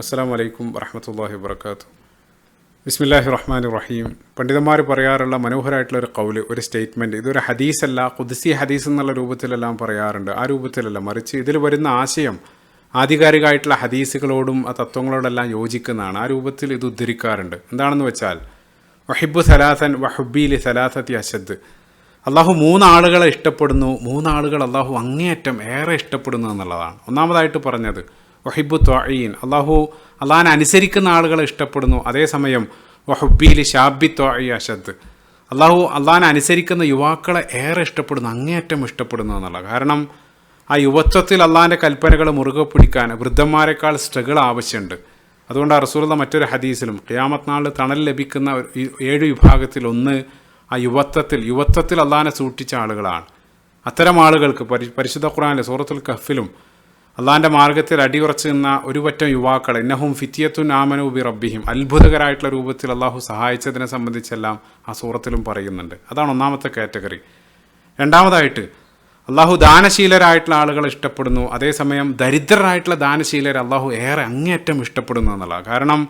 അസ്സാം വലൈക്കും വറഹമത്തല്ലാഹി വാബർക്കാത്തു ബിസ്മില്ലാഹി റഹ്മാൻ റഹീം പണ്ഡിതന്മാർ പറയാറുള്ള മനോഹരമായിട്ടുള്ള ഒരു കൗൽ ഒരു സ്റ്റേറ്റ്മെന്റ് ഇതൊരു ഹദീസല്ല കുദിസി ഹദീസ് എന്നുള്ള രൂപത്തിലെല്ലാം പറയാറുണ്ട്. ആ രൂപത്തിലല്ല മറിച്ച് ഇതിൽ വരുന്ന ആശയം ആധികാരികമായിട്ടുള്ള ഹദീസുകളോടും ആ തത്വങ്ങളോടെല്ലാം യോജിക്കുന്നതാണ്. ആ രൂപത്തിൽ ഇത് ഉദ്ധരിക്കാറുണ്ട്. എന്താണെന്ന് വെച്ചാൽ വഹിബു സലാസൻ വഹുബീലി സലാസത്തി അശദ്. അള്ളാഹു മൂന്നാളുകളെ ഇഷ്ടപ്പെടുന്നു മൂന്നാളുകൾ അള്ളാഹു അങ്ങേയറ്റം ഏറെ ഇഷ്ടപ്പെടുന്നു എന്നുള്ളതാണ്. ഒന്നാമതായിട്ട് പറഞ്ഞത് വഹിബു ത്വയീൻ അള്ളാഹു അള്ളാഹിനെ അനുസരിക്കുന്ന ആളുകളെ ഇഷ്ടപ്പെടുന്നു. അതേസമയം വഹുബീലി ഷാബി ത്വയി അഷദ് അള്ളാഹു അള്ളാഹിനെ അനുസരിക്കുന്ന യുവാക്കളെ ഏറെ ഇഷ്ടപ്പെടുന്നു അങ്ങേയറ്റം ഇഷ്ടപ്പെടുന്നു എന്നുള്ള. കാരണം ആ യുവത്വത്തിൽ അള്ളാഹിന്റെ കൽപ്പനകൾ മുറുകെ പിടിക്കാൻ വൃദ്ധന്മാരെക്കാൾ സ്ട്രഗിൾ ആവശ്യമുണ്ട്. അതുകൊണ്ട് റസൂലുള്ള മറ്റൊരു ഹദീസിലും ഖിയാമത്ത് നാളിൽ തണൽ ലഭിക്കുന്ന ഏഴ് വിഭാഗത്തിൽ ഒന്ന് ആ യുവത്വത്തിൽ യുവത്വത്തിൽ അള്ളാഹിനെ സൂക്ഷിച്ച ആളുകളാണ്. അത്തരം ആളുകൾക്ക് പരി പരിശുദ്ധ ഖുറാനിലെ സൂറത്തുൽ കഫിലും അള്ളാഹിന്റെ മാർഗത്തിൽ അടിയുറച്ച് നിന്ന ഒരുപറ്റം യുവാക്കൾ ഇന്നഹും ഫിത്തിയത്തു ആമനു ബി റബ്ബിഹിം അത്ഭുതകരമായിട്ടുള്ള രൂപത്തിൽ അള്ളാഹു സഹായിച്ചതിനെ സംബന്ധിച്ചെല്ലാം ആ സൂറത്തിലും പറയുന്നുണ്ട്. അതാണ് ഒന്നാമത്തെ കാറ്റഗറി. രണ്ടാമതായിട്ട് അള്ളാഹു ദാനശീലരായിട്ടുള്ള ആളുകൾ ഇഷ്ടപ്പെടുന്നു അതേസമയം ദരിദ്രരായിട്ടുള്ള ദാനശീലരെ അള്ളാഹു ഏറെ അങ്ങേയറ്റം ഇഷ്ടപ്പെടുന്നു എന്നുള്ളതാണ്. കാരണം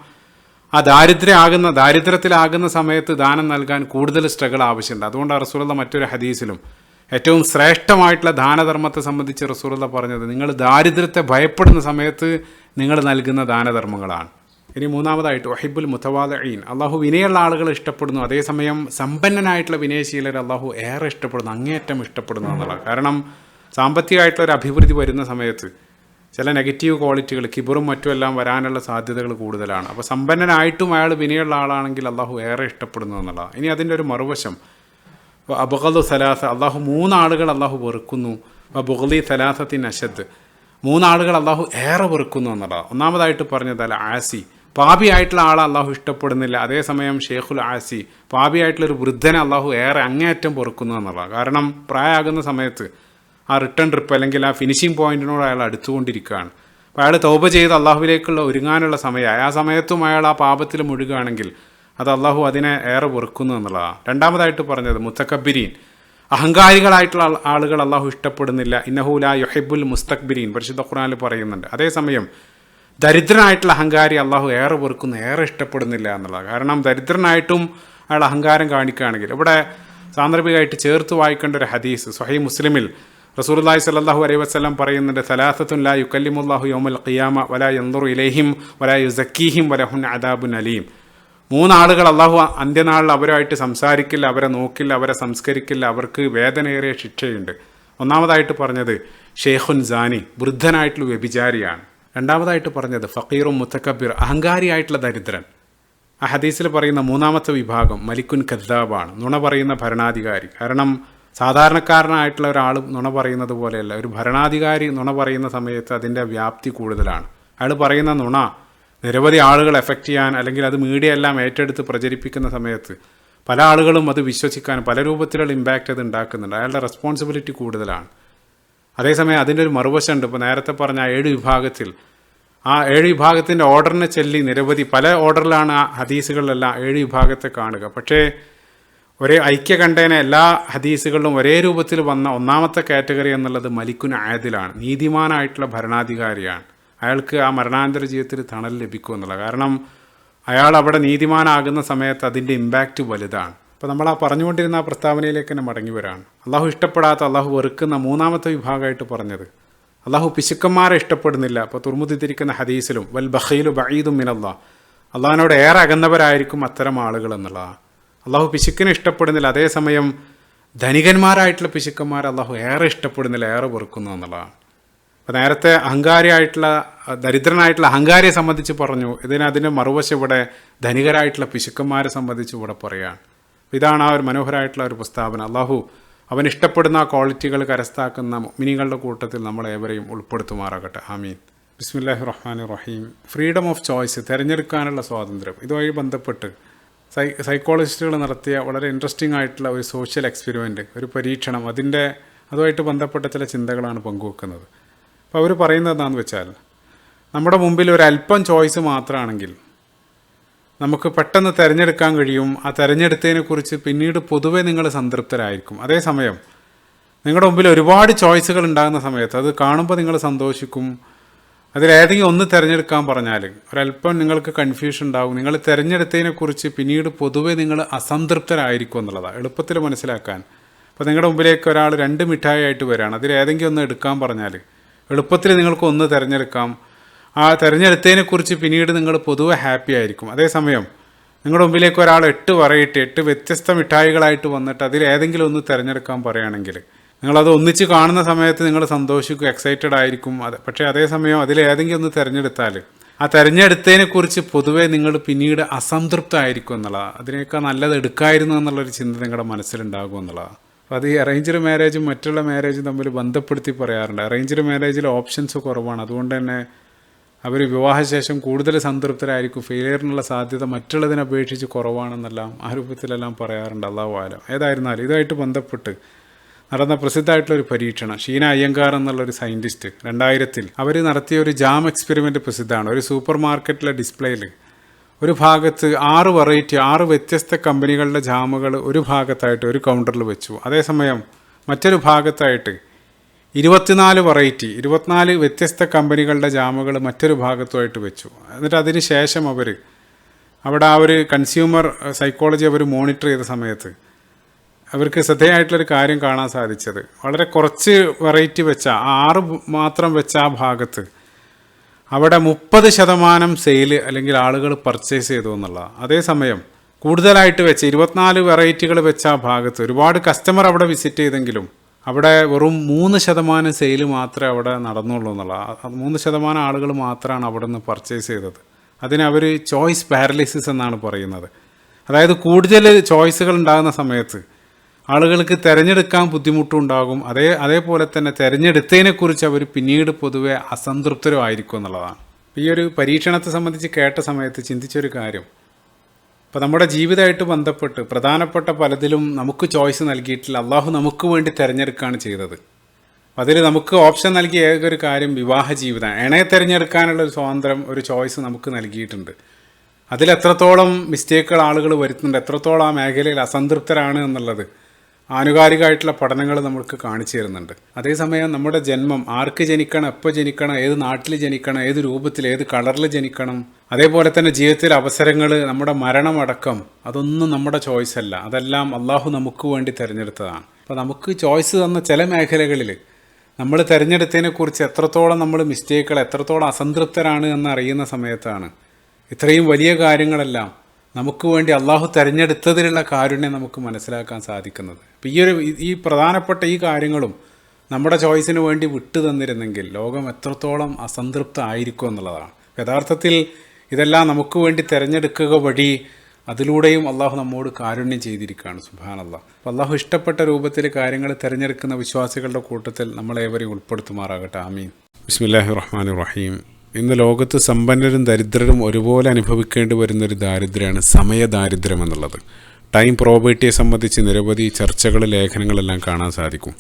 ആ ദാരിദ്ര്യമാകുന്ന ദാരിദ്ര്യത്തിലാകുന്ന സമയത്ത് ദാനം നൽകാൻ കൂടുതൽ സ്ട്രഗിൾ ആവശ്യമുണ്ട്. അതുകൊണ്ട് റസൂലുള്ള മറ്റൊരു ഹദീസിലും ഏറ്റവും ശ്രേഷ്ഠമായിട്ടുള്ള ദാനധർമ്മത്തെ സംബന്ധിച്ച് റസൂലുള്ള പറഞ്ഞത് നിങ്ങൾ ദാരിദ്ര്യത്തെ ഭയപ്പെടുന്ന സമയത്ത് നിങ്ങൾ നൽകുന്ന ദാനധർമ്മങ്ങളാണ്. ഇനി മൂന്നാമതായിട്ട് വഹിബുൽ മുത്തവാദീൻ അള്ളാഹു വിനയുള്ള ആളുകൾ ഇഷ്ടപ്പെടുന്നു. അതേസമയം സമ്പന്നനായിട്ടുള്ള വിനയശീലർ അള്ളാഹു ഏറെ ഇഷ്ടപ്പെടുന്നു അങ്ങേയറ്റം ഇഷ്ടപ്പെടുന്നു എന്നുള്ളത് കാരണം സാമ്പത്തികമായിട്ടുള്ള ഒരു അഭിവൃദ്ധി വരുന്ന സമയത്ത് ചില നെഗറ്റീവ് ക്വാളിറ്റികൾ കിബറും മറ്റും എല്ലാം വരാനുള്ള സാധ്യതകൾ കൂടുതലാണ്. അപ്പോൾ സമ്പന്നനായിട്ടും അയാൾ വിനയുള്ള ആളാണെങ്കിൽ അള്ളാഹു ഏറെ ഇഷ്ടപ്പെടുന്നു എന്നുള്ളതാണ്. ഇനി അതിന്റെ ഒരു മറുവശം അബുഗലു സലാസ അള്ളാഹു മൂന്നാളുകൾ അള്ളാഹു വെറുക്കുന്നു. ബുഗലി സലാസത്തിൻ അശദ്. മൂന്നാളുകൾ അള്ളാഹു ഏറെ വെറുക്കുന്നു എന്നുള്ളതാണ്. ഒന്നാമതായിട്ട് പറഞ്ഞത് അല്ല ആസി. പാപിയായിട്ടുള്ള ആളെ അള്ളാഹു ഇഷ്ടപ്പെടുന്നില്ല. അതേസമയം ഷേഖുൽ ആസി പാപി ഒരു വൃദ്ധനെ അള്ളാഹു ഏറെ അങ്ങേയറ്റം പൊറുക്കുന്നു എന്നുള്ളതാണ്. കാരണം പ്രായമാകുന്ന സമയത്ത് ആ റിട്ടേൺ ട്രിപ്പ് അല്ലെങ്കിൽ ആ ഫിനിഷിംഗ് പോയിന്റിനോട് അയാൾ അടുത്തുകൊണ്ടിരിക്കുകയാണ്. അപ്പോൾ അയാൾ തൗബ ചെയ്ത് അള്ളാഹുവിലേക്കുള്ള ഒരുങ്ങാനുള്ള സമയമായി. ആ സമയത്തും അയാൾ ആ പാപത്തിൽ മുഴുകുകയാണെങ്കിൽ അത് അള്ളാഹു അതിനെ ഏറെ വെറുക്കുന്നു എന്നുള്ളതാണ്. രണ്ടാമതായിട്ട് പറഞ്ഞത് മുത്തക്കബിരീൻ. അഹങ്കാരികളായിട്ടുള്ള ആളുകൾ അള്ളാഹു ഇഷ്ടപ്പെടുന്നില്ല. ഇന്നഹുല യൊഹിബുൽ മുസ്തക്ബിരീൻ. പരിശുദ്ധ ഖുറാനിൽ പറയുന്നുണ്ട്. അതേസമയം ദരിദ്രനായിട്ടുള്ള അഹങ്കാരി അള്ളാഹു ഏറെ വെറുക്കുന്നു ഏറെ ഇഷ്ടപ്പെടുന്നില്ല എന്നുള്ളത് കാരണം ദരിദ്രനായിട്ടും അയാൾ അഹങ്കാരം കാണിക്കുകയാണെങ്കിൽ ഇവിടെ സാന്ദർഭികമായിട്ട് ചേർത്ത് വായിക്കേണ്ട ഒരു ഹദീസ് സ്വഹൈ മുസ്ലിമിൽ റസൂലുള്ളാഹി സ്വല്ലല്ലാഹു അലൈഹി വസല്ലം പറയുന്നുണ്ട് സലാസത്തുൻ ലാ യുക്കല്ലിമുല്ലാഹു യൗമൽ ഖിയാമ വലാ യന്ദുർ ഇലേഹിം വലാ യുസക്കീഹിം വലഹുൻ അദാബുൻ അലീം. മൂന്നാളുകൾ അള്ളാഹു അന്ത്യനാളിൽ അവരുമായിട്ട് സംസാരിക്കില്ല അവരെ നോക്കില്ല അവരെ സംസ്കരിക്കില്ല അവർക്ക് വേദനയേറിയ ശിക്ഷയുണ്ട്. ഒന്നാമതായിട്ട് പറഞ്ഞത് ഷെയ്ഖുൻ ജാനി വൃദ്ധനായിട്ടുള്ള വ്യഭിചാരിയാണ്. രണ്ടാമതായിട്ട് പറഞ്ഞത് ഫക്കീറും മുത്തക്കബിർ അഹങ്കാരിയായിട്ടുള്ള ദരിദ്രൻ. ആ ഹദീസിൽ പറയുന്ന മൂന്നാമത്തെ വിഭാഗം മലിക്കുൻ കദ്ദാബാണ്. നുണ പറയുന്ന ഭരണാധികാരി. കാരണം സാധാരണക്കാരനായിട്ടുള്ള ഒരാൾ നുണ പറയുന്നത് പോലെയല്ല. ഒരു ഭരണാധികാരി നുണ പറയുന്ന സമയത്ത് അതിന്റെ വ്യാപ്തി കൂടുതലാണ്. അയാൾ പറയുന്ന നുണ നിരവധി ആളുകൾ എഫക്റ്റ് ചെയ്യാൻ അല്ലെങ്കിൽ അത് മീഡിയ എല്ലാം ഏറ്റെടുത്ത് പ്രചരിപ്പിക്കുന്ന സമയത്ത് പല ആളുകളും അത് വിശ്വസിക്കാൻ പല രൂപത്തിലുള്ള ഇമ്പാക്റ്റ് അത് ഉണ്ടാക്കുന്നുണ്ട്. അയാളുടെ റെസ്പോൺസിബിലിറ്റി കൂടുതലാണ്. അതേസമയം അതിന്റെ ഒരു മറുവശമുണ്ട്. ഇപ്പോൾ നേരത്തെ പറഞ്ഞ ഏഴ് വിഭാഗത്തിൽ ആ ഏഴ് വിഭാഗത്തിന്റെ ഓർഡറിനെ ചൊല്ലി നിരവധി പല ഓർഡറിലാണ് ആ ഹദീസുകളിലെല്ലാം ഏഴ് വിഭാഗത്തെ കാണുക. പക്ഷേ ഒരേ ഐക്യ കണ്ടേന എല്ലാ ഹദീസുകളിലും ഒരേ രൂപത്തിൽ വന്ന ഒന്നാമത്തെ കാറ്റഗറി എന്നുള്ളത് മലിക്കുൻ ആയതിലാണ് നീതിമാനായിട്ടുള്ള ഭരണാധികാരിയാണ്. അയാൾക്ക് ആ മരണാന്തര ജീവിതത്തിൽ തണൽ ലഭിക്കും എന്നുള്ളത് കാരണം അയാൾ അവിടെ നീതിമാനാകുന്ന സമയത്ത് അതിന്റെ ഇമ്പാക്റ്റ് വലുതാണ്. അപ്പോൾ നമ്മൾ ആ പറഞ്ഞുകൊണ്ടിരുന്ന ആ പ്രസ്താവനയിലേക്ക് തന്നെ മടങ്ങി വരാണ്. അള്ളാഹു ഇഷ്ടപ്പെടാത്ത അള്ളാഹു വെറുക്കുന്ന മൂന്നാമത്തെ വിഭാഗമായിട്ട് പറഞ്ഞത്. അള്ളാഹു പിശുക്കന്മാരെ ഇഷ്ടപ്പെടുന്നില്ല. അപ്പോൾ തുറമുതിരിക്കുന്ന ഹദീസിലും വൽ ബഹീലു ബഈദും മിനല്ലാ. അള്ളാഹിനോട് ഏറെ അകന്നവരായിരിക്കും അത്തരം ആളുകൾ എന്നുള്ളതാണ് അള്ളാഹു പിശുക്കിനെ ഇഷ്ടപ്പെടുന്നില്ല. അതേസമയം ധനികന്മാരായിട്ടുള്ള പിശുക്കന്മാർ അള്ളാഹു ഏറെ ഇഷ്ടപ്പെടുന്നില്ല ഏറെ വെറുക്കുന്നു എന്നുള്ളതാണ് അപ്പോൾ നേരത്തെ അഹങ്കാരിയായിട്ടുള്ള ദരിദ്രനായിട്ടുള്ള അഹങ്കാരിയെ സംബന്ധിച്ച് പറഞ്ഞു. ഇതിന് അതിന്റെ മറുവശം ഇവിടെ ധനികരായിട്ടുള്ള പിശുക്കന്മാരെ സംബന്ധിച്ച് ഇവിടെ പറയുകയാണ്. ഇതാണ് ആ ഒരു മനോഹരമായിട്ടുള്ള ഒരു പ്രസ്താവന. അള്ളാഹു അവൻ ഇഷ്ടപ്പെടുന്ന ക്വാളിറ്റികൾ കരസ്ഥാക്കുന്ന മിനികളുടെ കൂട്ടത്തിൽ നമ്മളേവരെയും ഉൾപ്പെടുത്തുമാറാകട്ടെ. ആമീൻ. ബിസ്മില്ലാഹി റഹ്മാൻ റഹീം. ഫ്രീഡം ഓഫ് ചോയ്സ് തിരഞ്ഞെടുക്കാനുള്ള സ്വാതന്ത്ര്യം. ഇതുമായി ബന്ധപ്പെട്ട് സൈ സൈക്കോളജിസ്റ്റുകൾ നടത്തിയ വളരെ ഇൻട്രസ്റ്റിംഗ് ആയിട്ടുള്ള ഒരു സോഷ്യൽ എക്സ്പെരിമെന്റ് ഒരു പരീക്ഷണം. അതിന്റെ അതുമായിട്ട് ബന്ധപ്പെട്ട ചില ചിന്തകളാണ് പങ്കുവെക്കുന്നത്. അപ്പോൾ അവർ പറയുന്നത് എന്താണെന്ന് വെച്ചാൽ നമ്മുടെ മുമ്പിൽ ഒരു അല്പം ചോയ്സ് മാത്രമാണെങ്കിൽ നമുക്ക് പെട്ടെന്ന് തിരഞ്ഞെടുക്കാൻ കഴിയും. ആ തിരഞ്ഞെടുത്തതിനെക്കുറിച്ച് പിന്നീട് പൊതുവേ നിങ്ങൾ സംതൃപ്തരായിരിക്കും. അതേസമയം നിങ്ങളുടെ മുമ്പിൽ ഒരുപാട് ചോയ്സുകൾ ഉണ്ടാകുന്ന സമയത്ത് അത് കാണുമ്പോൾ നിങ്ങൾ സന്തോഷിക്കും. അതിലേതെങ്കിലും ഒന്ന് തിരഞ്ഞെടുക്കാൻ പറഞ്ഞാൽ ഒരല്പം നിങ്ങൾക്ക് കൺഫ്യൂഷൻ ഉണ്ടാകും നിങ്ങൾ തിരഞ്ഞെടുത്തതിനെക്കുറിച്ച് പിന്നീട് പൊതുവേ നിങ്ങൾ അസംതൃപ്തരായിരിക്കും എന്നുള്ളതാണ് എളുപ്പത്തിൽ മനസ്സിലാക്കാൻ. അപ്പോൾ നിങ്ങളുടെ മുമ്പിലേക്ക് ഒരാൾ രണ്ട് മിഠായി ആയിട്ട് വരികയാണ് അതിലേതെങ്കിലും ഒന്ന് എടുക്കാൻ പറഞ്ഞാൽ എളുപ്പത്തിൽ നിങ്ങൾക്ക് ഒന്ന് തിരഞ്ഞെടുക്കാം. ആ തിരഞ്ഞെടുത്തതിനെക്കുറിച്ച് പിന്നീട് നിങ്ങൾ പൊതുവെ ഹാപ്പി ആയിരിക്കും. അതേസമയം നിങ്ങളുടെ മുമ്പിലേക്ക് ഒരാൾ എട്ട് പറയിട്ട് എട്ട് വ്യത്യസ്ത മിഠായികളായിട്ട് വന്നിട്ട് അതിൽ ഏതെങ്കിലും ഒന്ന് തിരഞ്ഞെടുക്കാൻ പറയുകയാണെങ്കിൽ നിങ്ങളത് ഒന്നിച്ച് കാണുന്ന സമയത്ത് നിങ്ങൾ സന്തോഷിക്കും എക്സൈറ്റഡ് ആയിരിക്കും. അത് പക്ഷേ അതേസമയം അതിൽ ഏതെങ്കിലും ഒന്ന് തിരഞ്ഞെടുത്താൽ ആ തിരഞ്ഞെടുത്തതിനെക്കുറിച്ച് പൊതുവേ നിങ്ങൾ പിന്നീട് അസംതൃപ്തമായിരിക്കും എന്നുള്ളതാണ്. അതിനേക്കാൾ നല്ലത് എടുക്കായിരുന്നു എന്നുള്ളൊരു ചിന്ത നിങ്ങളുടെ മനസ്സിലുണ്ടാകും എന്നുള്ളതാണ്. അപ്പോൾ അത് ഈ അറേഞ്ച്ഡ് മാരേജും മറ്റുള്ള മാരേജും തമ്മിൽ ബന്ധപ്പെടുത്തി പറയാറുണ്ട്. അറേഞ്ച്ഡ് മാരേജിൽ ഓപ്ഷൻസ് കുറവാണ്. അതുകൊണ്ട് തന്നെ അവർ വിവാഹശേഷം കൂടുതൽ സംതൃപ്തരായിരിക്കും. ഫെയിലിയറിനുള്ള സാധ്യത മറ്റുള്ളതിനെ അപേക്ഷിച്ച് കുറവാണെന്നെല്ലാം ആ രൂപത്തിലെല്ലാം പറയാറുണ്ട് അള്ളാഹു ആലം. ഏതായിരുന്നാലും ഇതുമായിട്ട് ബന്ധപ്പെട്ട് നടന്ന പ്രസിദ്ധമായിട്ടുള്ളൊരു പരീക്ഷണം ഷീന അയ്യങ്കാർ എന്നുള്ളൊരു സയന്റിസ്റ്റ് രണ്ടായിരത്തിൽ അവർ നടത്തിയ ഒരു ജാം എക്സ്പെരിമെന്റ് പ്രസിദ്ധമാണ്. ഒരു സൂപ്പർ മാർക്കറ്റിലെ ഡിസ്പ്ലേയിൽ ഒരു ഭാഗത്ത് ആറ് വെറൈറ്റി ആറ് വ്യത്യസ്ത കമ്പനികളുടെ ജാമുകൾ ഒരു ഭാഗത്തായിട്ട് ഒരു കൗണ്ടറിൽ വെച്ചു. അതേസമയം മറ്റൊരു ഭാഗത്തായിട്ട് ഇരുപത്തിനാല് വെറൈറ്റി ഇരുപത്തിനാല് വ്യത്യസ്ത കമ്പനികളുടെ ജാമുകൾ മറ്റൊരു ഭാഗത്തുമായിട്ട് വെച്ചു. എന്നിട്ട് അതിന് ശേഷം അവർ അവിടെ ആ ഒരു കൺസ്യൂമർ സൈക്കോളജി അവർ മോണിറ്റർ ചെയ്ത സമയത്ത് അവർക്ക് ശ്രദ്ധേയമായിട്ടുള്ളൊരു കാര്യം കാണാൻ സാധിച്ചത്. വളരെ കുറച്ച് വെറൈറ്റി വെച്ച ആറ് മാത്രം വെച്ച ആ ഭാഗത്ത് അവിടെ മുപ്പത് ശതമാനം സെയിൽ അല്ലെങ്കിൽ ആളുകൾ പർച്ചേസ് ചെയ്തു എന്നുള്ളതാണ് അതേസമയം കൂടുതലായിട്ട് വെച്ച് ഇരുപത്തിനാല് വെറൈറ്റികൾ വെച്ച ആ ഭാഗത്ത് ഒരുപാട് കസ്റ്റമർ അവിടെ വിസിറ്റ് ചെയ്തെങ്കിലും അവിടെ വെറും മൂന്ന് ശതമാനം സെയിൽ മാത്രമേ അവിടെ നടന്നുള്ളൂ എന്നുള്ള. മൂന്ന് ശതമാനം ആളുകൾ മാത്രമാണ് അവിടെ നിന്ന് പർച്ചേസ് ചെയ്തത്. അതിനെ അവർ ചോയ്സ് പാരലിസിസ് എന്നാണ് പറയുന്നത്. അതായത് കൂടുതൽ ചോയ്സുകൾ ഉണ്ടാകുന്ന സമയത്ത് ആളുകൾക്ക് തിരഞ്ഞെടുക്കാൻ ബുദ്ധിമുട്ടുണ്ടാകും. അതേ അതേപോലെ തന്നെ തിരഞ്ഞെടുത്തതിനെക്കുറിച്ച് അവർ പിന്നീട് പൊതുവെ അസംതൃപ്തരും ആയിരിക്കും എന്നുള്ളതാണ്. ഈ ഒരു പരീക്ഷണത്തെ സംബന്ധിച്ച് കേട്ട സമയത്ത് ചിന്തിച്ചൊരു കാര്യം. ഇപ്പം നമ്മുടെ ജീവിതമായിട്ട് ബന്ധപ്പെട്ട് പ്രധാനപ്പെട്ട പലതിലും നമുക്ക് ചോയ്സ് നൽകിയിട്ടില്ല. അള്ളാഹു നമുക്ക് വേണ്ടി തിരഞ്ഞെടുക്കുകയാണ് ചെയ്തത്. അതിൽ നമുക്ക് ഓപ്ഷൻ നൽകിയ ഏക ഒരു കാര്യം? വിവാഹ ജീവിതം. ഇണയെ തിരഞ്ഞെടുക്കാനുള്ള ഒരു സ്വാതന്ത്ര്യം ഒരു ചോയ്സ് നമുക്ക് നൽകിയിട്ടുണ്ട്. അതിൽ എത്രത്തോളം മിസ്റ്റേക്കുകൾ ആളുകൾ വരുത്തുന്നുണ്ട് എത്രത്തോളം ആ മേഖലയിൽ അസംതൃപ്തരാണ് എന്നുള്ളത് ആനുകാലികമായിട്ടുള്ള പഠനങ്ങൾ നമുക്ക് കാണിച്ചു തരുന്നുണ്ട്. അതേസമയം നമ്മുടെ ജന്മം ആർക്ക് ജനിക്കണം എപ്പോൾ ജനിക്കണം ഏത് നാട്ടിൽ ജനിക്കണം ഏത് രൂപത്തിൽ ഏത് കളറിൽ ജനിക്കണം അതേപോലെ തന്നെ ജീവിതത്തിലെ അവസരങ്ങൾ നമ്മുടെ മരണമടക്കം അതൊന്നും നമ്മുടെ ചോയ്സ് അല്ല. അതെല്ലാം അള്ളാഹു നമുക്ക് വേണ്ടി തിരഞ്ഞെടുത്തതാണ്. അപ്പോൾ നമുക്ക് ചോയ്സ് തന്ന ചില മേഖലകളിൽ നമ്മൾ തിരഞ്ഞെടുത്തതിനെക്കുറിച്ച് എത്രത്തോളം നമ്മൾ മിസ്റ്റേക്കുകൾ എത്രത്തോളം അസംതൃപ്തരാണ് എന്ന് അറിയുന്ന സമയത്താണ് ഇത്രയും വലിയ കാര്യങ്ങളെല്ലാം നമുക്ക് വേണ്ടി അള്ളാഹു തിരഞ്ഞെടുത്തതിലുള്ള കാരുണ്യം നമുക്ക് മനസ്സിലാക്കാൻ സാധിക്കുന്നത്. അപ്പോൾ ഈ ഒരു ഈ പ്രധാനപ്പെട്ട ഈ കാര്യങ്ങളും നമ്മുടെ ചോയ്സിന് വേണ്ടി വിട്ടു തന്നിരുന്നെങ്കിൽ ലോകം എത്രത്തോളം അസംതൃപ്ത ആയിരിക്കും എന്നുള്ളതാണ്. യഥാർത്ഥത്തിൽ ഇതെല്ലാം നമുക്ക് വേണ്ടി തിരഞ്ഞെടുക്കുക വഴി അതിലൂടെയും അള്ളാഹു നമ്മോട് കാരുണ്യം ചെയ്തിരിക്കുകയാണ്. സുബാനല്ല അപ്പോൾ അള്ളാഹു ഇഷ്ടപ്പെട്ട രൂപത്തിൽ കാര്യങ്ങൾ തിരഞ്ഞെടുക്കുന്ന വിശ്വാസികളുടെ കൂട്ടത്തിൽ നമ്മളേവരെയും ഉൾപ്പെടുത്തുമാറാകട്ടെ. ആമീൻ. ബിസ്മില്ലാഹി റഹ്മാൻ റഹീം. ഇന്ന് ലോകത്ത് സമ്പന്നരും ദരിദ്രരും ഒരുപോലെ അനുഭവിക്കേണ്ടി വരുന്നൊരു ദാരിദ്ര്യമാണ് സമയദാരിദ്ര്യം എന്നുള്ളത്. ടൈം പ്രോപ്പർട്ടിയെ സംബന്ധിച്ച് നിരവധി ചർച്ചകൾ ലേഖനങ്ങളെല്ലാം കാണാൻ സാധിക്കും.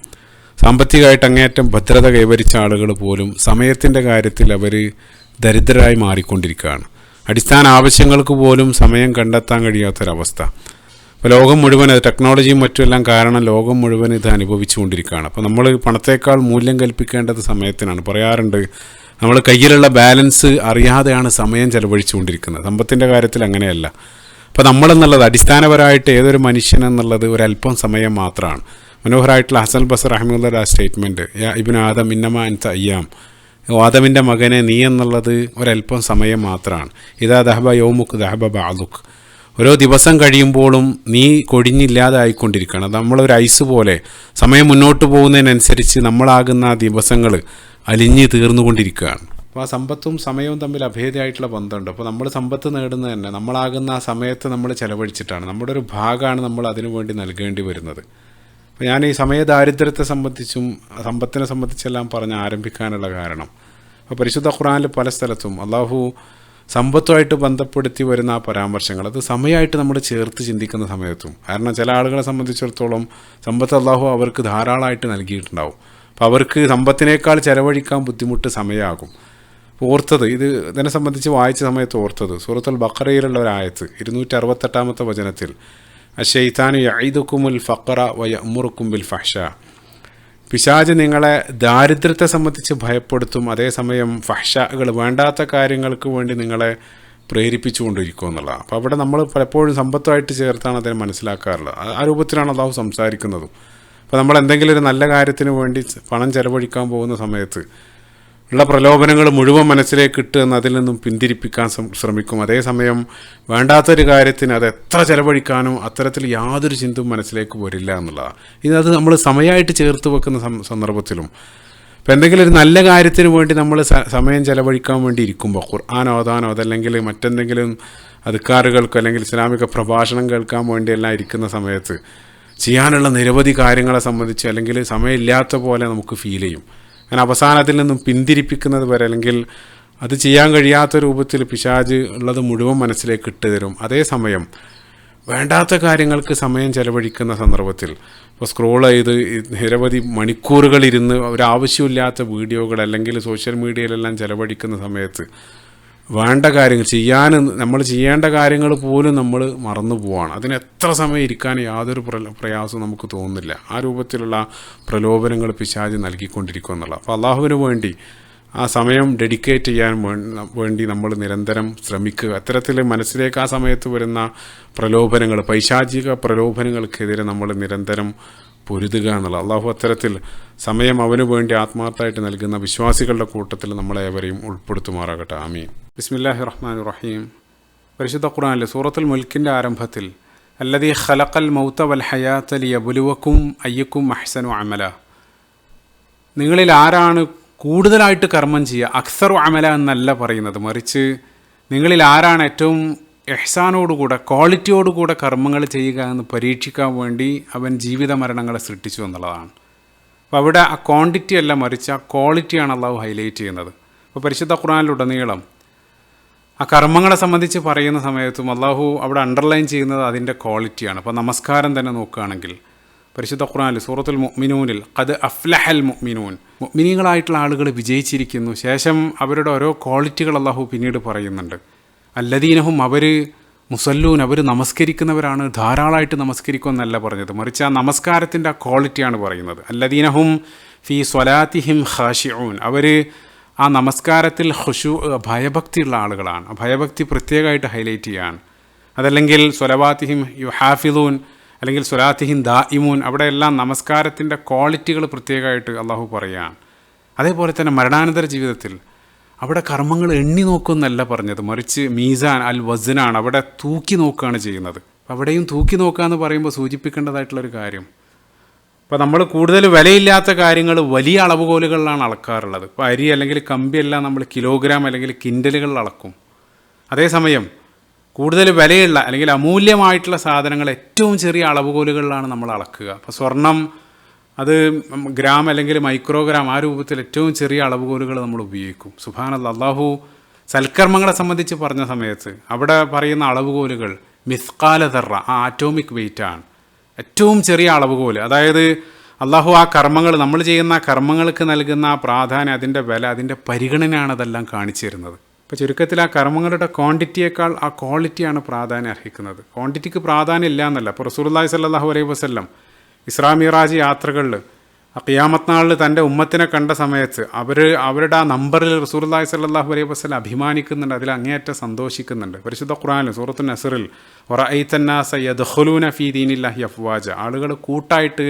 സാമ്പത്തികമായിട്ട് അങ്ങേയറ്റം ഭദ്രത കൈവരിച്ച ആളുകൾ പോലും സമയത്തിന്റെ കാര്യത്തിൽ അവർ ദരിദ്രരായി മാറിക്കൊണ്ടിരിക്കുകയാണ്. അടിസ്ഥാന ആവശ്യങ്ങൾക്ക് പോലും സമയം കണ്ടെത്താൻ കഴിയാത്തൊരവസ്ഥ. അപ്പോൾ ലോകം മുഴുവൻ അത് ടെക്നോളജിയും മറ്റുമെല്ലാം കാരണം ലോകം മുഴുവൻ ഇത് അനുഭവിച്ചുകൊണ്ടിരിക്കുകയാണ്. അപ്പോൾ നമ്മൾ പണത്തേക്കാൾ മൂല്യം കൽപ്പിക്കേണ്ടത് സമയത്തിനാണ്. പറയാറുണ്ട് നമ്മൾ കയ്യിലുള്ള ബാലൻസ് അറിയാതെയാണ് സമയം ചെലവഴിച്ചുകൊണ്ടിരിക്കുന്നത്. സമ്പത്തിന്റെ കാര്യത്തിൽ അങ്ങനെയല്ല. അപ്പോൾ നമ്മളെന്നുള്ളത് അടിസ്ഥാനപരമായിട്ട് ഏതൊരു മനുഷ്യൻ എന്നുള്ളത് ഒരല്പം സമയം മാത്രമാണ്. മനോഹരമായിട്ടുള്ള ഹസൻ ബസർ അഹമ്മദ് ആ സ്റ്റേറ്റ്മെന്റ് ഇബിൻ ആദം ഇന്നമ അൻ അയ്യാം. ആദമിന്റെ മകനെ നീ എന്നുള്ളത് ഒരല്പം സമയം മാത്രമാണ്. ഇതാ ദഹബ യോമുക്ക് ദഹബ ബാദുക്ക് ഓരോ ദിവസം കഴിയുമ്പോഴും നീ കൊടിഞ്ഞില്ലാതായിക്കൊണ്ടിരിക്കുകയാണ്. നമ്മളൊരു ഐസ് പോലെ സമയം മുന്നോട്ട് പോകുന്നതിനനുസരിച്ച് നമ്മളാകുന്ന ദിവസങ്ങൾ അലിഞ്ഞ് തീർന്നുകൊണ്ടിരിക്കുകയാണ്. അപ്പോൾ ആ സമ്പത്തും സമയവും തമ്മിൽ അഭേദമായിട്ടുള്ള ബന്ധമുണ്ട്. അപ്പോൾ നമ്മൾ സമ്പത്ത് നേടുന്നത് തന്നെ നമ്മളാകുന്ന ആ സമയത്ത് നമ്മൾ ചെലവഴിച്ചിട്ടാണ്. നമ്മുടെ ഒരു ഭാഗമാണ് നമ്മൾ അതിനു വേണ്ടി നൽകേണ്ടി വരുന്നത്. അപ്പോൾ ഞാൻ ഈ സമയ ദാരിദ്ര്യത്തെ സംബന്ധിച്ചും സമ്പത്തിനെ സംബന്ധിച്ചെല്ലാം പറഞ്ഞ് ആരംഭിക്കാനുള്ള കാരണം. അപ്പോൾ പരിശുദ്ധ ഖുറാനിൽ പല സ്ഥലത്തും അള്ളാഹു സമ്പത്തുമായിട്ട് ബന്ധപ്പെടുത്തി വരുന്ന ആ പരാമർശങ്ങൾ അത് സമയമായിട്ട് നമ്മൾ ചേർത്ത് ചിന്തിക്കുന്ന സമയത്തും. കാരണം ചില ആളുകളെ സംബന്ധിച്ചിടത്തോളം സമ്പത്ത് അള്ളാഹു അവർക്ക് ധാരാളമായിട്ട് നൽകിയിട്ടുണ്ടാവും. അപ്പോൾ അവർക്ക് സമ്പത്തിനേക്കാൾ ചെലവഴിക്കാൻ ബുദ്ധിമുട്ട് സമയമാകും ഓർത്തത് ഇത് ഇതിനെ സംബന്ധിച്ച് വായിച്ച സമയത്ത് ഓർത്തത്. സൂറത്തുൽ ബക്കറയിലുള്ള ഒരായത്ത് ഇരുന്നൂറ്റി അറുപത്തെട്ടാമത്തെ വചനത്തിൽ അഷെയ്ത്താനു യൈദുക്കുമുൽ ഫക്കറ വയ ബിൽ ഫഹ്ഷ. പിശാജ് നിങ്ങളെ ദാരിദ്ര്യത്തെ സംബന്ധിച്ച് ഭയപ്പെടുത്തും. അതേസമയം ഫഹ്ഷകൾ വേണ്ടാത്ത കാര്യങ്ങൾക്ക് വേണ്ടി നിങ്ങളെ പ്രേരിപ്പിച്ചുകൊണ്ടിരിക്കും എന്നുള്ളതാണ്. അപ്പോൾ അവിടെ നമ്മൾ പലപ്പോഴും സമ്പത്തുമായിട്ട് ചേർത്താണ് അതിനെ മനസ്സിലാക്കാറുള്ളത്. ആ- ആ രൂപത്തിലാണ് അള്ളാഹു സംസാരിക്കുന്നതും. അപ്പോൾ നമ്മൾ എന്തെങ്കിലും ഒരു നല്ല കാര്യത്തിന് വേണ്ടി പണം ചെലവഴിക്കാൻ പോകുന്ന സമയത്ത് ഉള്ള പ്രലോഭനങ്ങൾ മുഴുവൻ മനസ്സിലേക്ക് ഇട്ട് എന്ന് അതിൽ നിന്നും പിന്തിരിപ്പിക്കാൻ ശ്രമിക്കും. അതേസമയം വേണ്ടാത്തൊരു കാര്യത്തിന് അത് എത്ര ചെലവഴിക്കാനും അത്തരത്തിൽ യാതൊരു ചിന്തയും മനസ്സിലേക്ക് വരില്ല എന്നുള്ളതാണ് ഇത് നമ്മൾ സമയമായിട്ട് ചേർത്ത് വെക്കുന്ന സന്ദർഭത്തിലും ഇപ്പം എന്തെങ്കിലും ഒരു നല്ല കാര്യത്തിന് വേണ്ടി നമ്മൾ സമയം ചെലവഴിക്കാൻ വേണ്ടി ഇരിക്കുമ്പോൾ ഖുർആൻ ഓതാനോ അതല്ലെങ്കിൽ മറ്റെന്തെങ്കിലും അധികാറുകൾക്കോ അല്ലെങ്കിൽ ഇസ്ലാമിക പ്രഭാഷണം കേൾക്കാൻ വേണ്ടിയെല്ലാം ഇരിക്കുന്ന സമയത്ത് ചെയ്യാനുള്ള നിരവധി കാര്യങ്ങളെ സംബന്ധിച്ച് അല്ലെങ്കിൽ സമയമില്ലാത്ത പോലെ നമുക്ക് ഫീൽ ചെയ്യും. അങ്ങനെ അവസാനത്തിൽ നിന്നും പിന്തിരിപ്പിക്കുന്നത് വരെ അല്ലെങ്കിൽ അത് ചെയ്യാൻ കഴിയാത്ത രൂപത്തിൽ പിശാജ് ഉള്ളത് മുഴുവൻ മനസ്സിലേക്ക് ഇട്ട് തരും അതേസമയം വേണ്ടാത്ത കാര്യങ്ങൾക്ക് സമയം ചെലവഴിക്കുന്ന സന്ദർഭത്തിൽ ഇപ്പോൾ സ്ക്രോൾ ചെയ്ത് നിരവധി മണിക്കൂറുകൾ ഇരുന്ന് ഒരാവശ്യമില്ലാത്ത വീഡിയോകൾ അല്ലെങ്കിൽ സോഷ്യൽ മീഡിയയിലെല്ലാം ചെലവഴിക്കുന്ന സമയത്ത് വേണ്ട കാര്യങ്ങൾ ചെയ്യാൻ നമ്മൾ ചെയ്യേണ്ട കാര്യങ്ങൾ പോലും നമ്മൾ മറന്നു പോവാണ്. അതിന് എത്ര സമയം ഇരിക്കാൻ യാതൊരു പ്ര- പ്രയാസവും നമുക്ക് തോന്നുന്നില്ല. ആ രൂപത്തിലുള്ള പ്രലോഭനങ്ങൾ പിശാജ് നൽകിക്കൊണ്ടിരിക്കുക എന്നുള്ളത്. അപ്പോൾ അള്ളാഹുവിന് വേണ്ടി ആ സമയം ഡെഡിക്കേറ്റ് ചെയ്യാൻ വേണ്ടി നമ്മൾ നിരന്തരം ശ്രമിക്കുക. അത്തരത്തിൽ മനസ്സിലേക്ക് ആ സമയത്ത് വരുന്ന പ്രലോഭനങ്ങൾ പൈശാചിക പ്രലോഭനങ്ങൾക്കെതിരെ നമ്മൾ നിരന്തരം പൊരുതുക എന്നുള്ളത്. അള്ളാഹു അത്തരത്തിൽ സമയം അവന് വേണ്ടി ആത്മാർത്ഥമായിട്ട് നൽകുന്ന വിശ്വാസികളുടെ കൂട്ടത്തിൽ നമ്മളെ ഏവരെയും ഉൾപ്പെടുത്തുമാറാകട്ടെ. ആമീൻ. ബിസ്മില്ലാഹി റഹ്മാൻ റഹീം. പരിശുദ്ധ ഖുർആനിലെ സൂറത്തുൽ മുൽക്കിന്റെ ആരംഭത്തിൽ അല്ലദീ ഖലഖൽ മൗത്ത വൽ ഹയാത്ത് അലി അബുലുവക്കും അയ്യക്കും അഹ്സനു അമല. നിങ്ങളിൽ ആരാണ് കൂടുതലായിട്ട് കർമ്മം ചെയ്യുക? അക്സറു അമല എന്നല്ല പറയുന്നത്. മറിച്ച് നിങ്ങളിൽ ആരാണ് ഏറ്റവും എഹ്സാനോടുകൂടെ ക്വാളിറ്റിയോടുകൂടെ കർമ്മങ്ങൾ ചെയ്യുക എന്ന് പരീക്ഷിക്കാൻ വേണ്ടി അവൻ ജീവിത മരണങ്ങളെ സൃഷ്ടിച്ചു എന്നുള്ളതാണ്. അപ്പോൾ അവിടെ ആ ക്വാണ്ടിറ്റി അല്ല മറിച്ച് ആ ക്വാളിറ്റിയാണ് അള്ളാഹു ഹൈലൈറ്റ് ചെയ്യുന്നത്. അപ്പോൾ പരിശുദ്ധ ഖുറാനിലുടനീളം ആ കർമ്മങ്ങളെ സംബന്ധിച്ച് പറയുന്ന സമയത്തും അള്ളാഹു അവിടെ അണ്ടർലൈൻ ചെയ്യുന്നത് അതിന്റെ ക്വാളിറ്റിയാണ്. അപ്പോൾ നമസ്കാരം തന്നെ നോക്കുകയാണെങ്കിൽ പരിശുദ്ധ ഖുർആനിൽ സൂറത്തുൽ മുഅ്മിനൂനിൽ അത് അഫ്ലഹൽ മുഅ്മിനൂൻ മുഅ്മിനീങ്ങളായിട്ടുള്ള ആളുകൾ വിജയിച്ചിരിക്കുന്നു. ശേഷം അവരുടെ ഓരോ ക്വാളിറ്റികൾ അള്ളാഹു പിന്നീട് പറയുന്നുണ്ട്. അല്ലദീനഹും അവർ മുസല്ലൂൻ അവർ നമസ്കരിക്കുന്നവരാണ് ധാരാളമായിട്ട് നമസ്കരിക്കുമെന്നല്ല പറഞ്ഞത്. മറിച്ച് ആ നമസ്കാരത്തിന്റെ ആ ക്വാളിറ്റിയാണ് പറയുന്നത്. അല്ലദീനഹും ഫി സ്വലാത്തിഹിം ഹാഷിഊൻ അവർ ആ നമസ്കാരത്തിൽ ഹുഷു ഭയഭക്തിയുള്ള ആളുകളാണ്. ഭയഭക്തി പ്രത്യേകമായിട്ട് ഹൈലൈറ്റ് ചെയ്യാണ് അതല്ലെങ്കിൽ സ്വലവാത്തിഹിം യു ഹാഫിദൂൻ അല്ലെങ്കിൽ സ്വലാത്തിഹിം ദായിമൂൻ അവിടെയെല്ലാം നമസ്കാരത്തിന്റെ ക്വാളിറ്റികൾ പ്രത്യേകമായിട്ട് അള്ളാഹു പറയുകയാണ്. അതേപോലെ തന്നെ മരണാനന്തര ജീവിതത്തിൽ അവിടെ കർമ്മങ്ങൾ എണ്ണി നോക്കുമെന്നല്ല പറഞ്ഞത്. മറിച്ച് മീസാൻ അൽ വസനാണ് അവിടെ തൂക്കി നോക്കുകയാണ് ചെയ്യുന്നത്. അവിടെയും തൂക്കി നോക്കുക എന്ന് പറയുമ്പോൾ സൂചിപ്പിക്കേണ്ടതായിട്ടുള്ളൊരു കാര്യം. അപ്പോൾ നമ്മൾ കൂടുതൽ വിലയില്ലാത്ത കാര്യങ്ങൾ വലിയ അളവുകോലുകളിലാണ് അളക്കാറുള്ളത്. ഇപ്പോൾ അരി അല്ലെങ്കിൽ കമ്പിയെല്ലാം നമ്മൾ കിലോഗ്രാം അല്ലെങ്കിൽ കിൻഡലുകളിൽ അളക്കും. അതേസമയം കൂടുതൽ വിലയുള്ള അല്ലെങ്കിൽ അമൂല്യമായിട്ടുള്ള സാധനങ്ങൾ ഏറ്റവും ചെറിയ അളവുകോലുകളിലാണ് നമ്മൾ അളക്കുക. അപ്പോൾ സ്വർണം അത് ഗ്രാം അല്ലെങ്കിൽ മൈക്രോഗ്രാം ആ രൂപത്തിൽ ഏറ്റവും ചെറിയ അളവുകോലുകൾ നമ്മൾ ഉപയോഗിക്കും. സുഭാനല്ല അള്ളാഹു സൽക്കർമ്മങ്ങളെ സംബന്ധിച്ച് പറഞ്ഞ സമയത്ത് അവിടെ പറയുന്ന അളവുകോലുകൾ മിസ്കാലതറ ആ ആറ്റോമിക് ആണ്. ഏറ്റവും ചെറിയ അളവുകോൽ. അതായത് അള്ളാഹു ആ കർമ്മങ്ങൾ നമ്മൾ ചെയ്യുന്ന കർമ്മങ്ങൾക്ക് നൽകുന്ന ആ പ്രാധാന്യം അതിന്റെ വില അതിന്റെ പരിഗണനയാണ് അതെല്ലാം കാണിച്ചു തരുന്നത്. ഇപ്പോൾ ചുരുക്കത്തിൽ ആ കർമ്മങ്ങളുടെ ക്വാണ്ടിറ്റിയേക്കാൾ ആ ക്വാളിറ്റിയാണ് പ്രാധാന്യം അർഹിക്കുന്നത്. ക്വാണ്ടിറ്റിക്ക് പ്രാധാന്യം ഇല്ല എന്നല്ല. ഇപ്പോൾ റസൂർല്ലാഹി സല്ലാഹു അലൈഹി വസ്ല്ലം ഇസ്രാ മിറാജ് യാത്രകളിൽ ഖിയാമത്ത് നാളിൽ തന്റെ ഉമ്മത്തിനെ കണ്ട സമയത്ത് അവർ അവരുടെ ആ നമ്പറിൽ റസൂർല്ലാഹി സല്ലാഹു അലൈഹി വസ്ലം അഭിമാനിക്കുന്നുണ്ട് അതിൽ അങ്ങേയറ്റം സന്തോഷിക്കുന്നുണ്ട്. പരിശുദ്ധ ഖുറാനിൽ സൂറത്തു നസറിൽ ഒറൈത്തന്നാസ യദ്ഖുലൂന ഫീ ദീനില്ലാഹി അഫ്വാജ. ആളുകൾ കൂട്ടായിട്ട്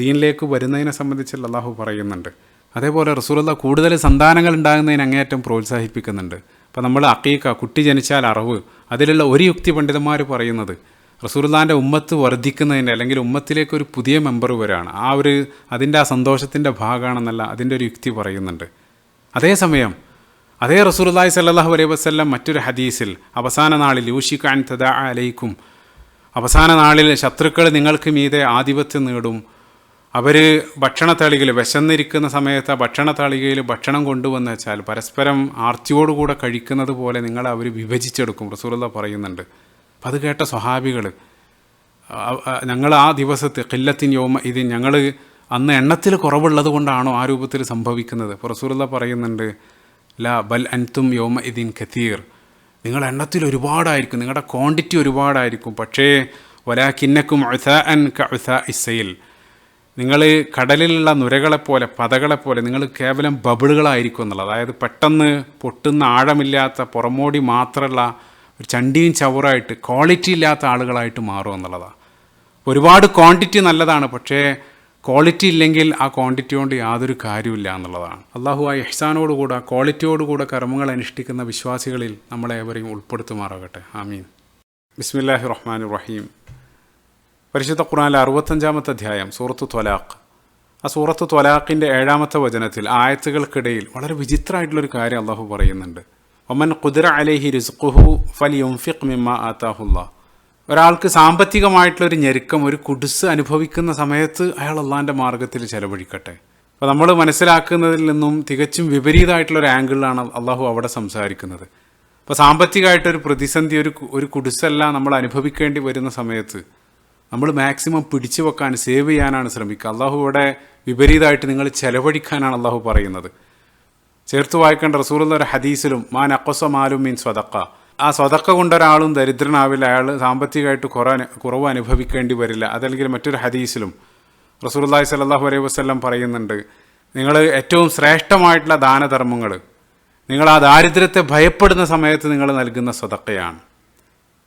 ദീനിലേക്ക് വരുന്നതിനെ സംബന്ധിച്ച് അള്ളാഹു പറയുന്നുണ്ട്. അതേപോലെ റസൂലുള്ള കൂടുതൽ സന്താനങ്ങൾ ഉണ്ടാകുന്നതിന് അങ്ങേയറ്റം പ്രോത്സാഹിപ്പിക്കുന്നുണ്ട്. അപ്പോൾ നമ്മൾ അക്കീക്ക കുട്ടി ജനിച്ചാൽ അറിവ് അതിലുള്ള ഒരു യുക്തി പണ്ഡിതന്മാർ പറയുന്നത് റസൂലുള്ളാന്റെ ഉമ്മത്ത് വർദ്ധിക്കുന്നതിന്റെ അല്ലെങ്കിൽ ഉമ്മത്തിലേക്ക് ഒരു പുതിയ മെമ്പർ വരാണ്. ആ ഒരു അതിന്റെ ആ സന്തോഷത്തിന്റെ ഭാഗമാണെന്നല്ല അതിന്റെ ഒരു യുക്തി പറയുന്നുണ്ട്. അതേസമയം അതേ റസൂലുള്ളാഹി സല്ലല്ലാഹു അലൈഹി വസല്ലം മറ്റൊരു ഹദീസിൽ അവസാന നാളിൽ യൂഷിഖാൻ തദാ അലൈക്കും. അവസാന നാളിൽ ശത്രുക്കൾ നിങ്ങൾക്ക് മീതെ ആധിപത്യം നേടും. അവർ ഭക്ഷണത്തളികയിൽ വിശന്നിരിക്കുന്ന സമയത്ത് ആ ഭക്ഷണത്തളികയിൽ ഭക്ഷണം കൊണ്ടുവന്ന് വെച്ചാൽ പരസ്പരം ആർത്തിയോടുകൂടെ കഴിക്കുന്നത് പോലെ നിങ്ങളെ അവർ വിഭജിച്ചെടുക്കും റസൂലുള്ള പറയുന്നുണ്ട്. അപ്പം അത് കേട്ട സ്വഹാബികൾ ഞങ്ങൾ ആ ദിവസത്തെ കില്ലത്തിൻ യോമ ഇത് ഞങ്ങൾ അന്ന് എണ്ണത്തിൽ കുറവുള്ളത് കൊണ്ടാണോ ആ രൂപത്തിൽ സംഭവിക്കുന്നത്? അപ്പോൾ പറയുന്നുണ്ട് ല ബൽ അൻതും യോമ ഇതിൻ ഖത്തീർ നിങ്ങൾ എണ്ണത്തിൽ ഒരുപാടായിരിക്കും നിങ്ങളുടെ ക്വാണ്ടിറ്റി ഒരുപാടായിരിക്കും. പക്ഷേ ഒരാ കിന്നക്കും അൻ ക ഇസയിൽ നിങ്ങൾ കടലിലുള്ള നുരകളെപ്പോലെ പതകളെപ്പോലെ നിങ്ങൾ കേവലം ബബിളുകളായിരിക്കും എന്നുള്ളത്. അതായത് പെട്ടെന്ന് പൊട്ടുന്ന ആഴമില്ലാത്ത പുറമോടി മാത്രമുള്ള ഒരു ചണ്ടിയും ചവറായിട്ട് ക്വാളിറ്റി ഇല്ലാത്ത ആളുകളായിട്ട് മാറും എന്നുള്ളതാണ് ഒരുപാട് ക്വാണ്ടിറ്റി നല്ലതാണ് പക്ഷേ ക്വാളിറ്റി ഇല്ലെങ്കിൽ ആ ക്വാണ്ടിറ്റി കൊണ്ട് യാതൊരു കാര്യമില്ല എന്നുള്ളതാണ്. അള്ളാഹു ആ ഇഹ്സാനോടുകൂടെ ക്വാളിറ്റിയോടുകൂടെ കർമ്മങ്ങൾ അനുഷ്ഠിക്കുന്ന വിശ്വാസികളിൽ നമ്മളെ ഏവരെയും ഉൾപ്പെടുത്തുമാറാകട്ടെ. ആമീൻ. ബിസ്മില്ലാഹി റഹ്മാൻ റഹീം. പരിശുദ്ധ ഖുറാനിലെ അറുപത്തഞ്ചാമത്തെ അധ്യായം സൂറത്ത് ത്വലാഖ്. ആ സൂറത്ത് ത്വലാഖിന്റെ ഏഴാമത്തെ വചനത്തിൽ ആയത്തുകൾക്കിടയിൽ വളരെ വിചിത്രമായിട്ടുള്ളൊരു കാര്യം അള്ളാഹു പറയുന്നുണ്ട്. ഒമൻ കുതിര അലേഹി റിസ്ഖുഹു ഫൽ മിമ്മ ആത്താഹുല്ല ഒരാൾക്ക് സാമ്പത്തികമായിട്ടുള്ളൊരു ഞെരുക്കം ഒരു കുടിസ് അനുഭവിക്കുന്ന സമയത്ത് അയാൾ അള്ളാന്റെ മാർഗത്തിൽ ചെലവഴിക്കട്ടെ. അപ്പോൾ നമ്മൾ മനസ്സിലാക്കുന്നതിൽ നിന്നും തികച്ചും വിപരീതമായിട്ടുള്ളൊരു ആംഗിളിലാണ് അള്ളാഹു അവിടെ സംസാരിക്കുന്നത്. അപ്പോൾ സാമ്പത്തികമായിട്ടൊരു പ്രതിസന്ധി ഒരു ഒരു കുടിസല്ല നമ്മൾ അനുഭവിക്കേണ്ടി വരുന്ന സമയത്ത് നമ്മൾ മാക്സിമം പിടിച്ചു വെക്കാൻ സേവ് ചെയ്യാനാണ് ശ്രമിക്കുക. അള്ളാഹു ഇവിടെ വിപരീതമായിട്ട് നിങ്ങൾ ചെലവഴിക്കാനാണ് അള്ളാഹു പറയുന്നത്. ചേർത്ത് വായിക്കേണ്ട റസൂലുള്ള ഒരു ഹദീസിലും മാൻ അക്കസ മാലും മീൻ സ്വതക്ക ആ സ്വതക്ക കൊണ്ടൊരാളും ദരിദ്രനാവില്ല. അയാൾ സാമ്പത്തികമായിട്ട് കുറ കുറവ് അനുഭവിക്കേണ്ടി വരില്ല. അതല്ലെങ്കിൽ മറ്റൊരു ഹദീസിലും റസൂലുള്ളാഹി സ്വല്ലല്ലാഹു അലൈഹി വസല്ലം പറയുന്നുണ്ട് നിങ്ങൾ ഏറ്റവും ശ്രേഷ്ഠമായിട്ടുള്ള ദാനധർമ്മങ്ങൾ നിങ്ങൾ ആ ദാരിദ്ര്യത്തെ ഭയപ്പെടുന്ന സമയത്ത് നിങ്ങൾ നൽകുന്ന സ്വതക്കയാണ്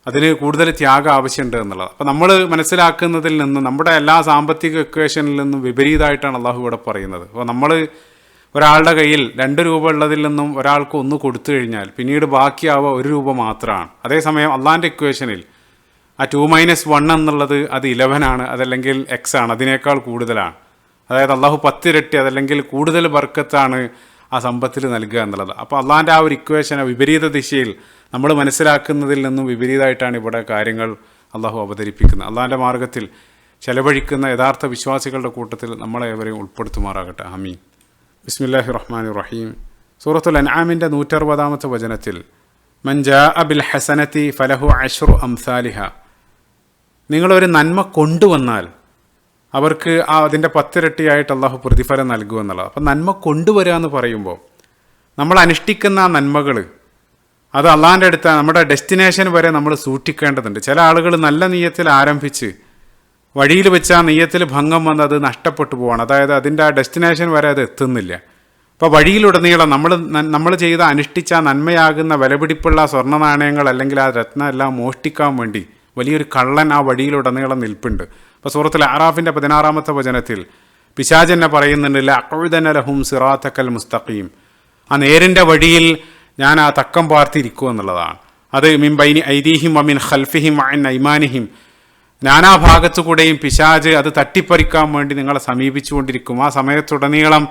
അതിന് കൂടുതൽ ത്യാഗം ആവശ്യമുണ്ട് എന്നുള്ളത്. അപ്പോൾ നമ്മൾ മനസ്സിലാക്കുന്നതിൽ നിന്ന് നമ്മുടെ എല്ലാ സാമ്പത്തിക ഇക്വേഷനിൽ നിന്നും വിപരീതമായിട്ടാണ് അള്ളാഹു ഇവിടെ പറയുന്നത്. അപ്പോൾ നമ്മൾ ഒരാളുടെ കയ്യിൽ രണ്ട് രൂപ ഉള്ളതിൽ നിന്നും ഒരാൾക്ക് ഒന്ന് കൊടുത്തു കഴിഞ്ഞാൽ പിന്നീട് ബാക്കിയാവുക ഒരു രൂപ മാത്രമാണ്. അതേസമയം അള്ളാന്റെ ഇക്വേഷനിൽ ആ ടു മൈനസ് വൺ എന്നുള്ളത് അത് ഇലവൻ ആണ് അതല്ലെങ്കിൽ എക്സ് ആണ് അതിനേക്കാൾ കൂടുതലാണ്. അതായത് അള്ളാഹു പത്തിരട്ടി അതല്ലെങ്കിൽ കൂടുതൽ ബർക്കത്താണ് ആ സമ്പത്തിൽ നൽകുക എന്നുള്ളത്. അപ്പോൾ അള്ളാന്റെ ആ ഒരു ഇക്വേഷൻ വിപരീത ദിശയിൽ നമ്മൾ മനസ്സിലാക്കുന്നതിൽ നിന്നും വിപരീതമായിട്ടാണ് ഇവിടെ കാര്യങ്ങൾ അള്ളാഹു അവതരിപ്പിക്കുന്നത്. അള്ളാന്റെ മാർഗത്തിൽ ചെലവഴിക്കുന്ന യഥാർത്ഥ വിശ്വാസികളുടെ കൂട്ടത്തിൽ നമ്മളെ ഏവരെയും ഉൾപ്പെടുത്തുമാറാകട്ടെ. ആമീൻ. ബിസ്മില്ലാഹി റഹ്മാൻ റഹീം സൂറത്തുൽ അൻആാമിന്റെ നൂറ്ററുപതാമത്തെ വചനത്തിൽ മഞ്ജാ അബിൽ ഹസനത്തി ഫലഹു അഷ്റു അംസാലിഹ. നിങ്ങളൊരു നന്മ കൊണ്ടുവന്നാൽ അവർക്ക് ആ അതിന്റെ പത്തിരട്ടിയായിട്ട് അള്ളാഹു പ്രതിഫലം നൽകുമെന്നുള്ളത് അപ്പം നന്മ കൊണ്ടുവരിക എന്ന് പറയുമ്പോൾ നമ്മൾ അനുഷ്ഠിക്കുന്ന ആ നന്മകൾ അത് അള്ളാഹിന്റെ അടുത്ത് നമ്മുടെ ഡെസ്റ്റിനേഷൻ വരെ നമ്മൾ സൂക്ഷിക്കേണ്ടതുണ്ട്. ചില ആളുകൾ നല്ല നീയത്തിൽ ആരംഭിച്ച് വഴിയിൽ വെച്ച് ആ നെയ്യത്തിൽ ഭംഗം വന്ന് അത് നഷ്ടപ്പെട്ടു പോവാണ്. അതായത് അതിന്റെ ആ ഡെസ്റ്റിനേഷൻ വരെ അത് എത്തുന്നില്ല. അപ്പോൾ വഴിയിലുടനീളം നമ്മൾ നമ്മൾ ചെയ്ത അനുഷ്ഠിച്ച നന്മയാകുന്ന വിലപിടിപ്പുള്ള സ്വർണ നാണയങ്ങൾ അല്ലെങ്കിൽ ആ രത്നം എല്ലാം മോഷ്ടിക്കാൻ വേണ്ടി വലിയൊരു കള്ളൻ ആ വഴിയിലുടനീളം നിൽപ്പുണ്ട്. അപ്പോൾ സൂറത്തിൽ ആറാഫിന്റെ പതിനാറാമത്തെ വചനത്തിൽ പിശാചെന്നെ പറയുന്നുണ്ടല്ല ലഹുദന ലഹും സിറാത്തക്കൽ മുസ്തഖീം. ആ നേരിന്റെ വഴിയിൽ ഞാൻ ആ തക്കം പാർത്തിരിക്കുമെന്നുള്ളതാണ്. അത് മിൻ ബൈനി ഐദീഹിം അമിൻ ഖൽഫിഹിം അൻ ഐമാനിഹിം നാനാഭാഗത്തു കൂടെയും പിശാജ് അത് തട്ടിപ്പറിക്കാൻ വേണ്ടി നിങ്ങളെ സമീപിച്ചുകൊണ്ടിരിക്കും. ആ സമയത്തുടനീളം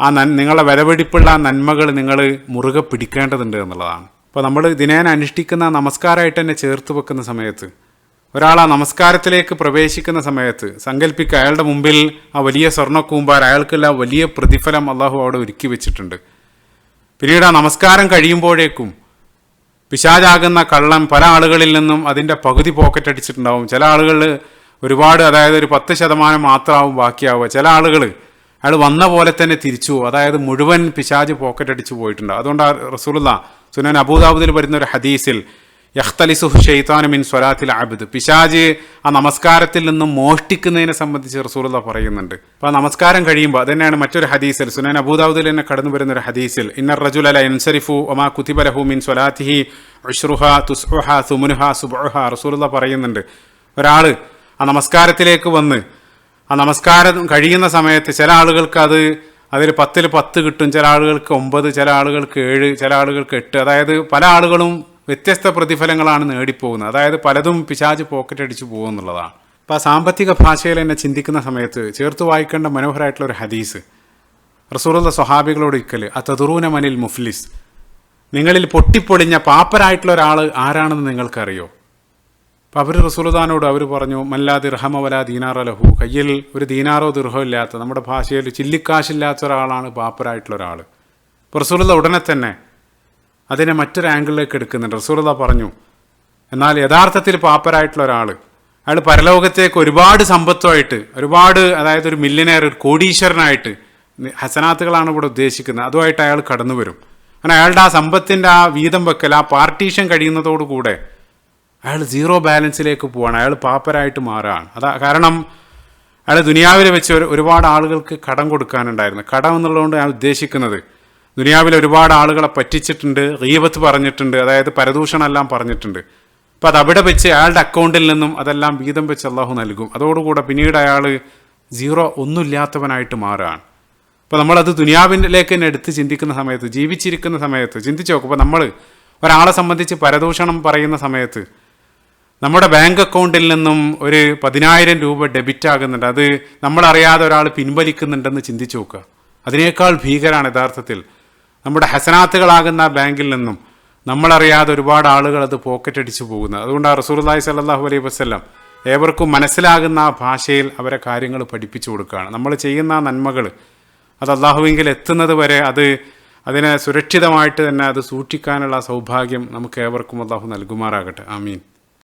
ആ നൻ നിങ്ങളെ വിലപിടിപ്പുള്ള ആ നന്മകൾ നിങ്ങൾ മുറുകെ പിടിക്കേണ്ടതുണ്ട് എന്നുള്ളതാണ്. അപ്പോൾ നമ്മൾ ദിനേന അനുഷ്ഠിക്കുന്ന നമസ്കാരമായിട്ട് തന്നെ ചേർത്ത് വെക്കുന്ന സമയത്ത് ഒരാൾ ആ നമസ്കാരത്തിലേക്ക് പ്രവേശിക്കുന്ന സമയത്ത് സങ്കല്പിക്കുക അയാളുടെ മുമ്പിൽ ആ വലിയ സ്വർണക്കൂമ്പാർ അയാൾക്കുള്ള വലിയ പ്രതിഫലം അള്ളാഹു അവിടെ ഒരുക്കി വെച്ചിട്ടുണ്ട്. പിന്നീട് ആ നമസ്കാരം കഴിയുമ്പോഴേക്കും പിശാചാകുന്ന കള്ളം പല ആളുകളിൽ നിന്നും അതിന്റെ പകുതി പോക്കറ്റ് അടിച്ചിട്ടുണ്ടാവും. ചില ആളുകൾ ഒരുപാട് അതായത് ഒരു പത്ത് ശതമാനം മാത്രമാവും ബാക്കിയാവുക. ചില ആളുകൾ അയാൾ വന്ന പോലെ തന്നെ തിരിച്ചു അതായത് മുഴുവൻ പിശാജ് പോക്കറ്റ് അടിച്ചു പോയിട്ടുണ്ട്. അതുകൊണ്ട് റസൂലുള്ള സുനാൻ അബൂദാബുദിൽ വരുന്ന ഒരു ഹദീസിൽ യഖ്തലിസുഹു ഷെയ്ത്താനു മിൻ സ്വലാത്തിൽ അബുദ്. പിശാജ് ആ നമസ്കാരത്തിൽ നിന്നും മോഷ്ടിക്കുന്നതിനെ സംബന്ധിച്ച് റസൂലുള്ള പറയുന്നുണ്ട്. അപ്പോൾ ആ നമസ്കാരം കഴിയുമ്പോൾ അതന്നെയാണ് മറ്റൊരു ഹദീസിൽ സുനൻ അബൂദാബുദിൽ തന്നെ കടന്നു വരുന്ന ഒരു ഹദീസിൽ ഇന്നർ റജുൽ അല എൻസരിഫു ഒമാ കുതിബലഹു മിൻ സ്വലാത്തിഹി ഉഷ്റുഹ തുസ്ഹ സുമുനുഹ സുബുഹ റസൂലുള്ള പറയുന്നുണ്ട്. ഒരാൾ ആ നമസ്കാരത്തിലേക്ക് വന്ന് ആ നമസ്കാരം കഴിയുന്ന സമയത്ത് ചില ആളുകൾക്ക് അത് അതിൽ പത്തിൽ പത്ത് കിട്ടും ചില ആളുകൾക്ക് ഒമ്പത് ചില ആളുകൾക്ക് ഏഴ് ചില ആളുകൾക്ക് എട്ട് അതായത് പല ആളുകളും വ്യത്യസ്ത പ്രതിഫലങ്ങളാണ് നേടിപ്പോകുന്നത്. അതായത് പലതും പിശാജ് പോക്കറ്റ് അടിച്ചു പോകുമെന്നുള്ളതാണ് അപ്പോൾ ആ സാമ്പത്തിക ഭാഷയിൽ എന്നെ ചിന്തിക്കുന്ന സമയത്ത് ചേർത്ത് വായിക്കേണ്ട മനോഹരമായിട്ടുള്ള ഒരു ഹദീസ്. റസൂറുള്ള സ്വഹാബികളോട് ഇക്കൽ ആ തതുറൂന മനിൽ മുഫ്ലിസ്. നിങ്ങളിൽ പൊട്ടിപ്പൊളിഞ്ഞ പാപ്പരായിട്ടുള്ള ഒരാൾ ആരാണെന്ന് നിങ്ങൾക്കറിയോ? അപ്പോൾ അവർ റസൂലുദാനോട് അവർ പറഞ്ഞു മല്ലാ ദിർഹമ വല ദീനാർ ലഹു. കയ്യിൽ ഒരു ദീനാറോ ദിർഹോ ഇല്ലാത്ത നമ്മുടെ ഭാഷയിൽ ചില്ലിക്കാശില്ലാത്ത ഒരാളാണ് പാപ്പരായിട്ടുള്ള ഒരാൾ റസൂലുള്ള ഉടനെ തന്നെ അതിനെ മറ്റൊരു ആംഗിളിലേക്ക് എടുക്കുന്നുണ്ട്. റസൂലുള്ള പറഞ്ഞു എന്നാൽ യഥാർത്ഥത്തിൽ പാപ്പരായിട്ടുള്ള ഒരാൾ അയാൾ പരലോകത്തേക്ക് ഒരുപാട് സമ്പത്തുമായിട്ട് ഒരുപാട് അതായത് ഒരു മില്യനെയർ ഒരു കോടീശ്വരനായിട്ട് ഹസനാത്തുകളാണ് ഇവിടെ ഉദ്ദേശിക്കുന്നത്. അതുമായിട്ട് അയാൾ കടന്നു വരും. അങ്ങനെ അയാളുടെ ആ സമ്പത്തിന്റെ ആ വീതം വെക്കൽ ആ പാർട്ടീഷൻ കഴിയുന്നതോടുകൂടെ അയാൾ സീറോ ബാലൻസിലേക്ക് പോവാണ്. അയാൾ പാപ്പരായിട്ട് മാറുകയാണ് അതാ കാരണം അയാൾ ദുനിയാവിൽ വെച്ച് ഒരുപാട് ആളുകൾക്ക് കടം കൊടുക്കാനുണ്ടായിരുന്നു. കടം എന്നുള്ളതുകൊണ്ട് ഞാൻ ഉദ്ദേശിക്കുന്നത് ദുനിയാവിൽ ഒരുപാട് ആളുകളെ പറ്റിച്ചിട്ടുണ്ട് റീബത്ത് പറഞ്ഞിട്ടുണ്ട് അതായത് പരദൂഷണമെല്ലാം പറഞ്ഞിട്ടുണ്ട്. അപ്പം അത് അവിടെ വെച്ച് അയാളുടെ അക്കൗണ്ടിൽ നിന്നും അതെല്ലാം വീതം വെച്ച് അള്ളാഹു നൽകും. അതോടുകൂടെ പിന്നീട് അയാൾ സീറോ ഒന്നുമില്ലാത്തവനായിട്ട് മാറുകയാണ്. അപ്പോൾ നമ്മളത് ദുനിയാവിലേക്ക് തന്നെ എടുത്ത് ചിന്തിക്കുന്ന സമയത്ത് ജീവിച്ചിരിക്കുന്ന സമയത്ത് ചിന്തിച്ച് നോക്കും അപ്പോൾ നമ്മൾ ഒരാളെ സംബന്ധിച്ച് പരദൂഷണം പറയുന്ന സമയത്ത് നമ്മുടെ ബാങ്ക് അക്കൗണ്ടിൽ നിന്നും ഒരു പതിനായിരം രൂപ ഡെബിറ്റ് ആകുന്നുണ്ട്. അത് നമ്മളറിയാതെ ഒരാൾ പിൻവലിക്കുന്നുണ്ടെന്ന് ചിന്തിച്ചു നോക്കുക. അതിനേക്കാൾ ഭീകരാണ് യഥാർത്ഥത്തിൽ. നമ്മുടെ ഹസനാത്തുകളാകുന്ന ബാങ്കിൽ നിന്നും നമ്മളറിയാതെ ഒരുപാട് ആളുകൾ അത് പോക്കറ്റ് അടിച്ചു പോകുന്നത്. അതുകൊണ്ട് റസൂർലായി സല്ലാഹു അലൈഹി വസ്ല്ലാം ഏവർക്കും മനസ്സിലാകുന്ന ആ ഭാഷയിൽ അവരെ കാര്യങ്ങൾ പഠിപ്പിച്ചു കൊടുക്കുകയാണ്. നമ്മൾ ചെയ്യുന്ന നന്മകൾ അത് അള്ളാഹുവിങ്കിൽ എത്തുന്നത് വരെ അത് അതിനെ സുരക്ഷിതമായിട്ട് തന്നെ അത് സൂക്ഷിക്കാനുള്ള സൗഭാഗ്യം നമുക്ക് ഏവർക്കും അള്ളാഹു നൽകുമാറാകട്ടെ. ആമീൻ.